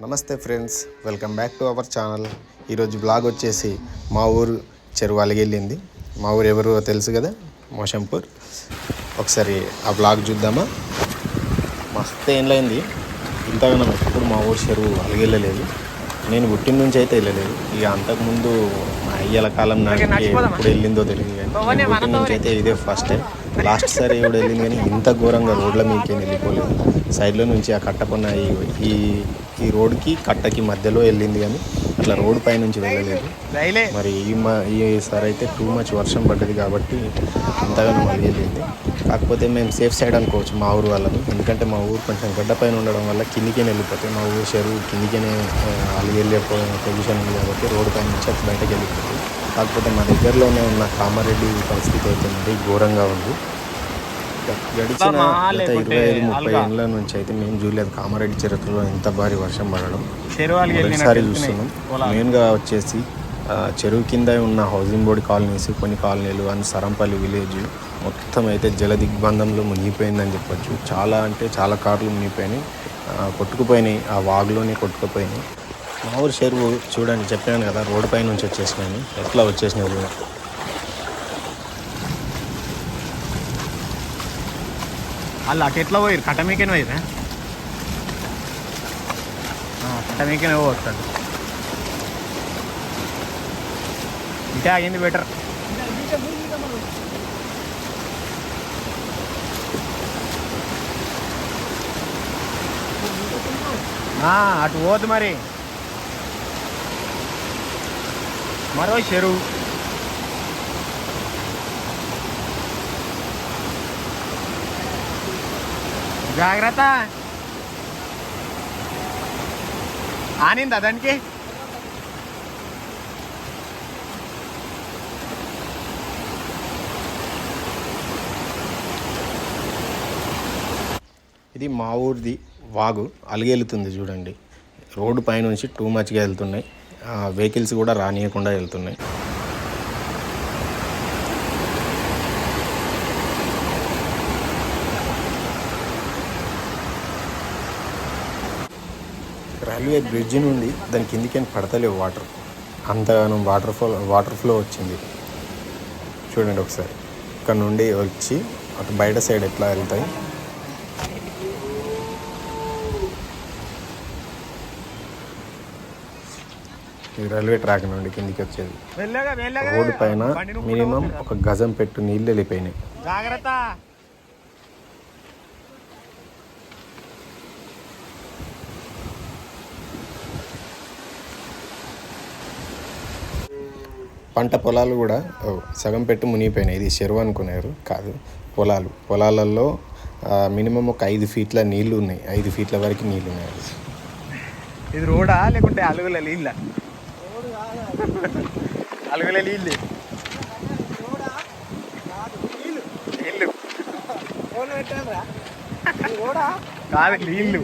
నమస్తే friends welcome back to our channel. ఈరోజు blog వచ్చేసి మా ఊరు చెరువు అలిగెళ్ళింది మా ఊరు ఎవరు తెలుసు కదా మోషంపూర్ ఒకసారి ఆ బ్లాగ్ చూద్దామా? మస్తు ఏంలైంది ఇంతగానో ఎప్పుడు మా ఊరు చెరువు అలిగెళ్ళలేదు. నేను పుట్టిన నుంచి అయితే వెళ్ళలేదు. ఇక అంతకుముందు మా అయ్యల కాలం నాటికి ఎప్పుడు వెళ్ళిందో తెలియదు కానీ పుట్టిన నుంచి అయితే ఇదే ఫస్ట్ టైం లాస్ట్ సారి కూడా వెళ్ళింది కానీ ఇంత ఘోరంగా రోడ్ల మీదకి వెళ్ళిపోలేదు. సైడ్లో నుంచి ఆ కట్టపన్న ఈ- ఈ రోడ్కి కట్టకి మధ్యలో వెళ్ళింది కానీ అట్లా రోడ్ పై నుంచి వెళ్ళలేదు. మరి ఈ మా ఈసారి అయితే టూ మచ్ వర్షం పడ్డది కాబట్టి అంతగానో మళ్ళీ వెళ్ళింది కాకపోతే మేము సేఫ్ సైడ్ అనుకోవచ్చు మా ఊరు వాళ్ళని. ఎందుకంటే మా ఊరు కొంచెం గడ్డ పైన ఉండడం వల్ల కిందికే వెళ్ళిపోతాయి మా ఊరు చెరువు కిందికేనే అలిగి వెళ్ళే పొజిషన్ ఉంది కాబట్టి రోడ్డు పైన నుంచి అటు బయటకు వెళ్ళిపోతుంది. కాకపోతే మా దగ్గరలోనే ఉన్న కామారెడ్డి పరిస్థితి అయితే మరి ఘోరంగా ఉంది. గడిచిన గత ఇరవై ఐదు ముప్పై ఏళ్ళ నుంచి అయితే మేము చూడలేదు కామారెడ్డి చరిత్రలో ఎంత భారీ వర్షం పడడం మొదటిసారి చూస్తున్నాం. మెయిన్గా వచ్చేసి చెరువు కింద ఉన్న హౌసింగ్ బోర్డ్ కాలనీస్ కొన్ని కాలనీలు అండ్ సరంపల్లి విలేజ్ మొత్తం అయితే జల దిగ్బంధంలో మునిగిపోయిందని చెప్పొచ్చు. చాలా అంటే చాలా కార్లు మునిగిపోయినాయి. కొట్టుకుపోయినాయి. ఆ వాగులోనే కొట్టుకుపోయినాయి. మా ఊరు చెరువు చూడండి చెప్పాను కదా రోడ్డు పై నుంచి వచ్చేసినాయి. ఎట్లా వచ్చేసినాయి వాళ్ళు అటు ఎట్లా పోయారు కట్టమీకనే పోయిరా కట్టమీకనే పోతాడు ఇటే ఆగింది బెటర్. అటు పోదు మరి. మరో చెరువు. జాగ్రత్త. ఆనిందా దానికి ఇది మా ఊరిది వాగు. అలిగెళ్తుంది చూడండి. రోడ్డు పైనుంచి టూ మచ్గా వెళ్తున్నాయి. వెహికల్స్ కూడా రానియకుండా వెళ్తున్నాయి. రైల్వే బ్రిడ్జ్ నుండి దాని కిందికి పడతలేవు వాటర్. అంతగానం వాటర్ ఫ్లో వాటర్ ఫ్లో వచ్చింది. చూడండి ఒకసారి. ఇక్కడ నుండి వచ్చి అటు బయట సైడ్ ఎట్లా వెళ్తాయి? ఈ రైల్వే ట్రాక్ నుండి కిందికి వచ్చేది. రోడ్డు పైన మినిమం ఒక గజం పెట్టు నీళ్ళు వెళ్ళిపోయినాయి. జాగ్రత్త. పంట పొలాలు కూడా ఓ, సగం పెట్టు మునిగిపోయినాయి. ఇది చెరువు అనుకున్నారు కాదు పొలాలు. పొలాలలో మినిమం ఒక ఐదు ఫీట్ల నీళ్ళు ఉన్నాయి. ఐదు ఫీట్ల వరకు నీళ్ళు ఉన్నాయి. ఇది రోడా? లేకుంటే అలుగుల నీళ్ళ? అలుగుల నీళ్ళు. నీళ్ళు. కాదు నీళ్ళు.